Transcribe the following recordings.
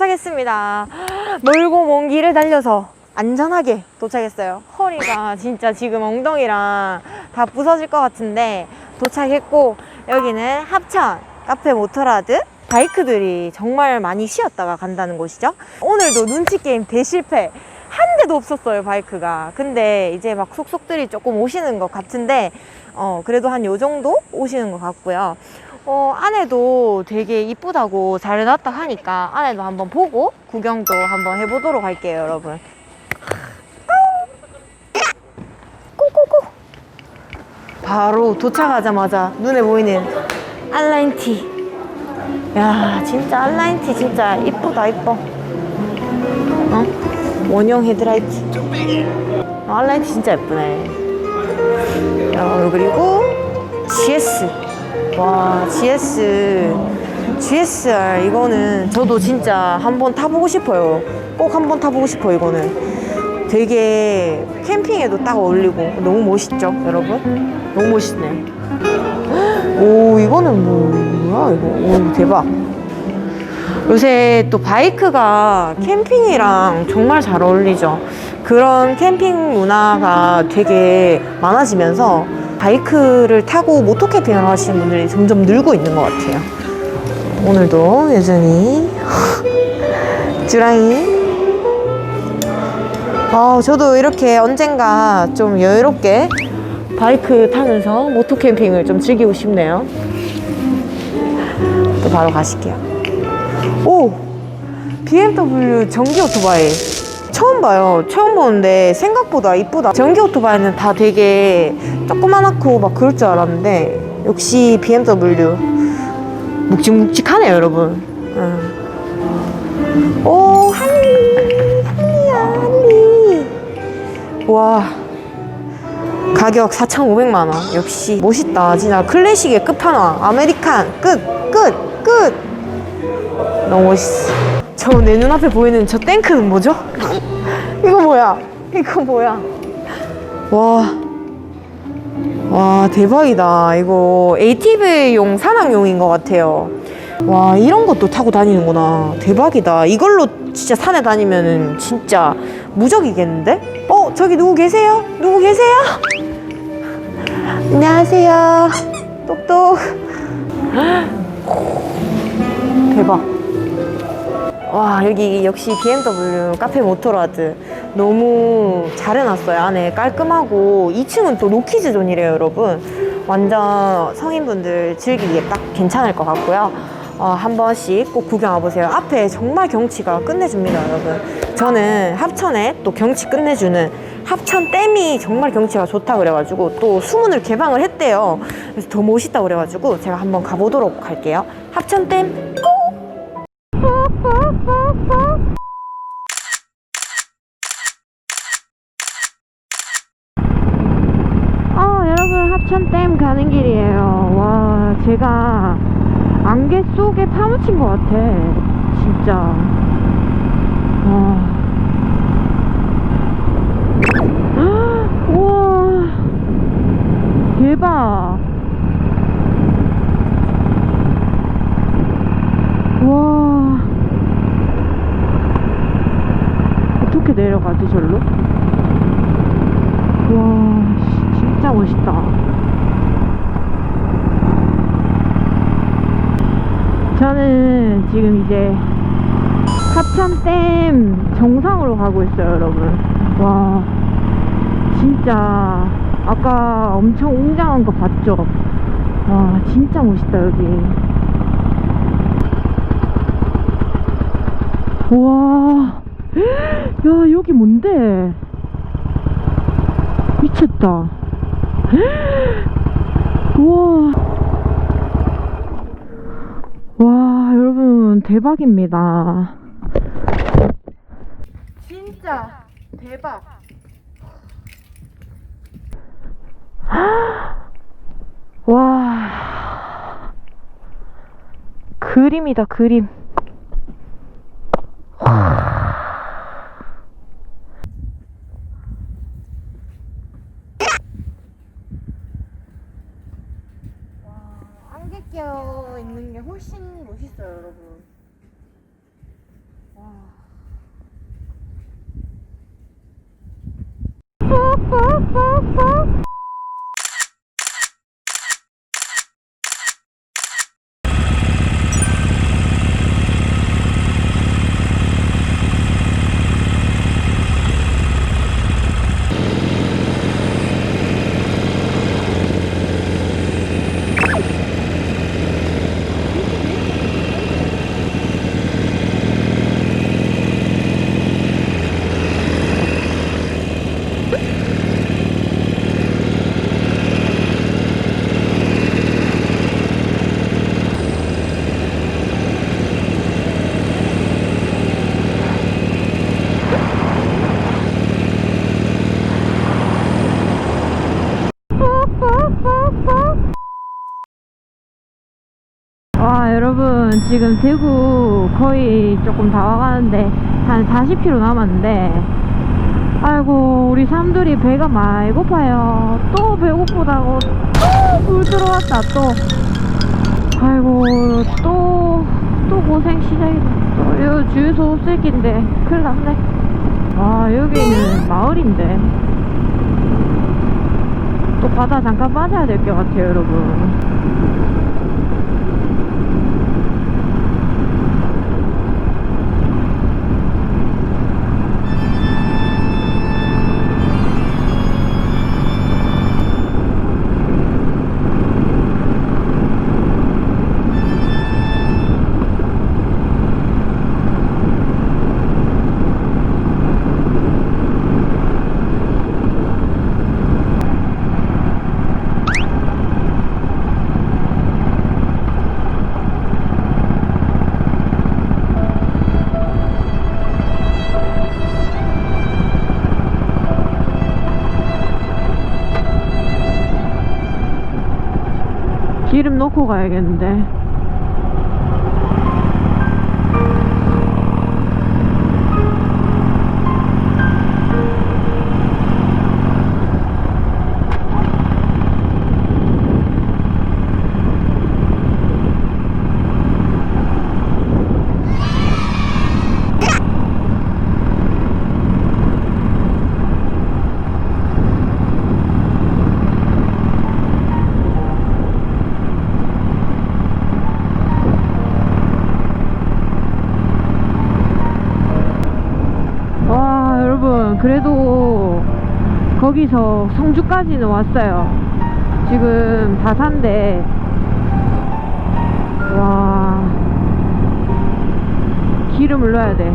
도착했습니다. 멀고 먼 길을 달려서 안전하게 도착했어요. 허리가 진짜 지금 엉덩이랑 다 부서질 것 같은데 도착했고 여기는 합천 카페 모터라드 바이크들이 정말 많이 쉬었다가 간다는 곳이죠. 오늘도 눈치 게임 대실패. 한 대도 없었어요 바이크가 근데 이제 막 속속들이 조금 오시는 것 같은데 어 그래도 한 요 정도 오시는 것 같고요 어 안에도 되게 이쁘다고 잘 해놨다 하니까 안에도 한번 보고 구경도 한번 해보도록 할게요 여러분. 꼬꼬꼬 바로 도착하자마자 눈에 보이는 알라인티. 야 진짜 알라인티 진짜 이쁘다 이뻐. 어? 원형 헤드라이트. 어, 알라인티 진짜 예쁘네. 야, 그리고 GS 와 GS GSR 이거는 저도 진짜 한번 타보고 싶어요. 꼭 한번 타보고 싶어 이거는. 되게 캠핑에도 딱 어울리고. 너무 멋있죠 여러분? 너무 멋있네. 오 이거는 뭐, 뭐야 이거? 오 대박. 요새 또 바이크가 캠핑이랑 정말 잘 어울리죠. 그런 캠핑 문화가 되게 많아지면서 바이크를 타고 모토 캠핑을 하시는 분들이 점점 늘고 있는 것 같아요. 오늘도 여전히 주랑이 아, 저도 이렇게 언젠가 좀 여유롭게 바이크 타면서 모토 캠핑을 좀 즐기고 싶네요. 또 바로 가실게요. 오! BMW 전기 오토바이. 처음 봐요. 처음 보는데 생각보다 이쁘다. 전기 오토바이는 다 되게 조그만하고 막 그럴 줄 알았는데 역시 BMW. 묵직묵직하네요, 여러분. 응. 오, 할리. 할리야, 할리. 와. 가격 4,500만 원. 역시 멋있다. 진짜 클래식의 끝판왕. 아메리칸 끝, 끝, 끝. 너무 멋있어. 저 내 눈앞에 보이는 저 탱크는 뭐죠? 이거 뭐야? 이거 뭐야? 와. 와, 대박이다. 이거 ATV용 산악용인 것 같아요. 와, 이런 것도 타고 다니는구나. 대박이다. 이걸로 진짜 산에 다니면은 진짜 무적이겠는데? 어, 저기 누구 계세요? 누구 계세요? 안녕하세요. 똑똑. 대박. 와 여기 역시 BMW 카페 모토라드 너무 잘 해놨어요. 안에 깔끔하고 2층은 또 노키즈 존이래요 여러분. 완전 성인분들 즐기기에 딱 괜찮을 것 같고요. 어, 한 번씩 꼭 구경 와보세요. 앞에 정말 경치가 끝내줍니다 여러분. 저는 합천에 또 경치 끝내주는 합천댐이 정말 경치가 좋다 그래가지고 또 수문을 개방을 했대요. 그래서 더 멋있다 그래가지고 제가 한번 가보도록 할게요. 합천댐 아, 합천댐 가는 길이에요. 와, 제가 안개 속에 파묻힌 것 같아. 진짜. 와. 헉, 우와. 대박. 와. 어떻게 내려가지, 절로? 와, 씨, 진짜 멋있다. 저는 지금 이제 합천댐 정상으로 가고 있어요, 여러분. 와, 진짜 아까 엄청 웅장한 거 봤죠? 와, 진짜 멋있다, 여기. 와, 야, 여기 뭔데? 미쳤다. 우와. 와, 여러분, 대박입니다. 진짜 대박. 와. 그림이다, 그림. 안개 껴 있는 게 훨씬 멋있어요, 여러분. 여러분 지금 대구 거의 조금 다 와가는데 한 40km 남았는데 아이고 우리 사람들이 배가 많이 고파요. 또 배고프다고 또 물 들어왔다 또. 아이고 또또 고생 시작이다. 또요 주유소 없을 낀데 큰일 났네. 와 여기는 마을인데. 또 바다 잠깐 빠져야 될 것 같아요 여러분 넣고 가야겠는데. 그래도 거기서 성주까지는 왔어요. 지금 다산데 와. 기름을 넣어야 돼.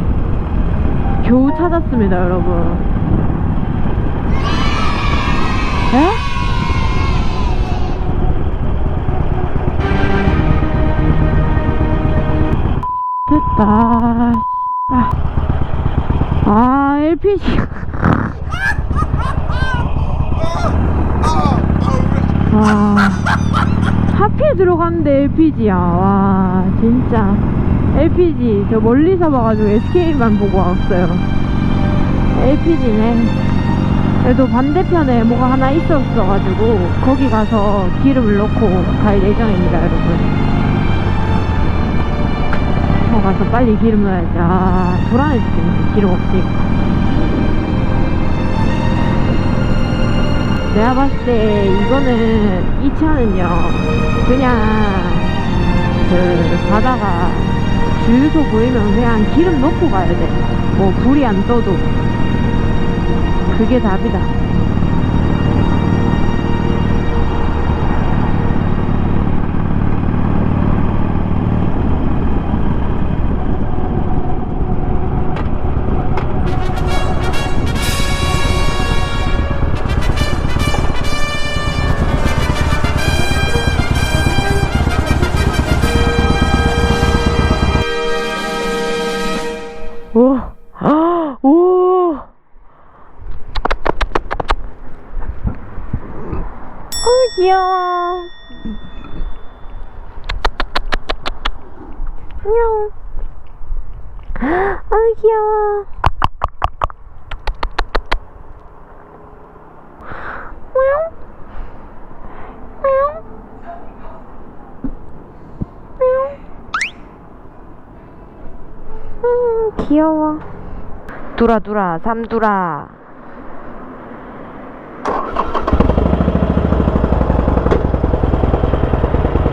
겨우 찾았습니다 여러분. 에? 됐다 아. 아, LPG. 와. 하필 들어갔는데 LPG야. 와, 진짜. LPG. 저 멀리서 봐가지고 SK만 보고 왔어요. LPG네. 그래도 반대편에 뭐가 하나 있었어가지고, 거기 가서 기름을 넣고 갈 예정입니다, 여러분. 어, 가서 빨리 기름 넣어야지. 아, 불안해 죽겠네. 기름 없이. 내가 봤을 때 이거는 이 차는요, 그냥 그 바다가 주유소 보이면 그냥 기름 넣고 가야 돼. 뭐 불이 안 떠도. 그게 답이다. 귀여워. 음, 귀여워. 두라 두라 삼두라.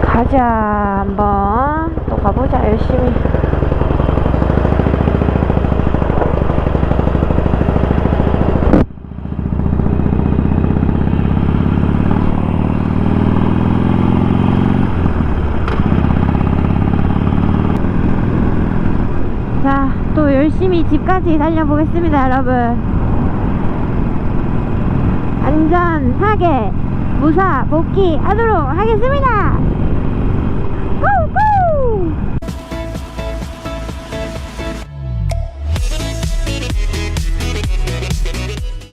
가자 한번 또 가보자 열심히. 열심히 집까지 달려보겠습니다, 여러분. 안전하게 무사 복귀하도록 하겠습니다.